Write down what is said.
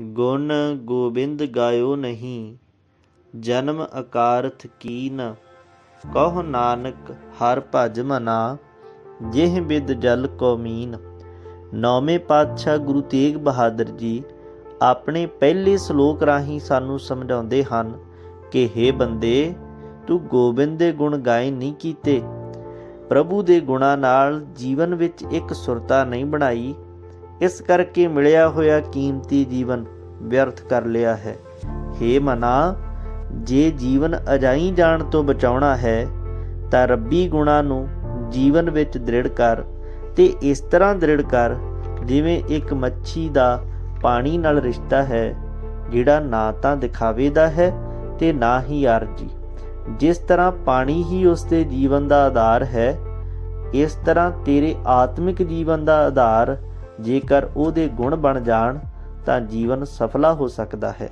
ਗੁਣ ਗੋਬਿੰਦ ਗਾਇਓ ਨਹੀਂ, ਜਨਮ ਅਕਾਰਥ ਕੀਨ ਕਹੋ ਨਾਨਕ ਹਰ ਭਜ ਮਨਾ, ਜਿਹ ਬਿਦ ਜਲ ਕੋ ਮੀਨ। ਨੌਵੇਂ ਪਾਤਸ਼ਾਹ ਗੁਰੂ ਤੇਗ ਬਹਾਦਰ ਜੀ ਆਪਣੇ ਪਹਿਲੇ ਸ਼ਲੋਕ ਰਾਹੀਂ ਸਾਨੂੰ ਸਮਝਾਉਂਦੇ ਹਨ ਕਿ हे ਬੰਦੇ, ਤੂੰ ਗੋਬਿੰਦ ਦੇ ਗੁਣ ਗਾਏ ਨਹੀਂ ਕੀਤੇ। ਪ੍ਰਭੂ ਦੇ ਗੁਣਾਂ ਨਾਲ ਜੀਵਨ ਵਿੱਚ ਇੱਕ ਸੁਰਤਾ ਨਹੀਂ ਬਣਾਈ ਇਸ ਕਰਕੇ ਮਿਲਿਆ ਹੋਇਆ ਕੀਮਤੀ ਜੀਵਨ ਵਿਅਰਥ ਕਰ ਲਿਆ ਹੈ। हे ਮਨਾ, ਜੇ ਜੀਵਨ ਅਜਾਈ ਜਾਣ ਤੋਂ ਬਚਾਉਣਾ ਹੈ, ਤਾਂ ਰੱਬੀ ਗੁਣਾਂ ਨੂੰ ਜੀਵਨ ਵਿੱਚ ਦ੍ਰਿੜ ਕਰ ਤੇ ਇਸ ਤਰ੍ਹਾਂ ਦ੍ਰਿੜ ਕਰ ਜਿਵੇਂ ਇੱਕ ਮੱਛੀ ਦਾ ਪਾਣੀ ਨਾਲ ਰਿਸ਼ਤਾ ਹੈ, ਜਿਹੜਾ ਨਾ ਤਾਂ ਦਿਖਾਵੇ ਦਾ ਹੈ ਤੇ ਨਾ ਹੀ ਆਰਜੀ। ਜਿਸ ਤਰ੍ਹਾਂ ਪਾਣੀ ਹੀ ਉਸ ਦੇ ਜੀਵਨ ਦਾ ਆਧਾਰ ਹੈ, ਇਸ ਤਰ੍ਹਾਂ ਤੇਰੇ ਆਤਮਿਕ ਜੀਵਨ ਦਾ ਆਧਾਰ ਜੇਕਰ ਉਹਦੇ ਗੁਣ ਬਣ ਜਾਣ ਤਾਂ ਜੀਵਨ ਸਫਲਾ ਹੋ ਸਕਦਾ ਹੈ।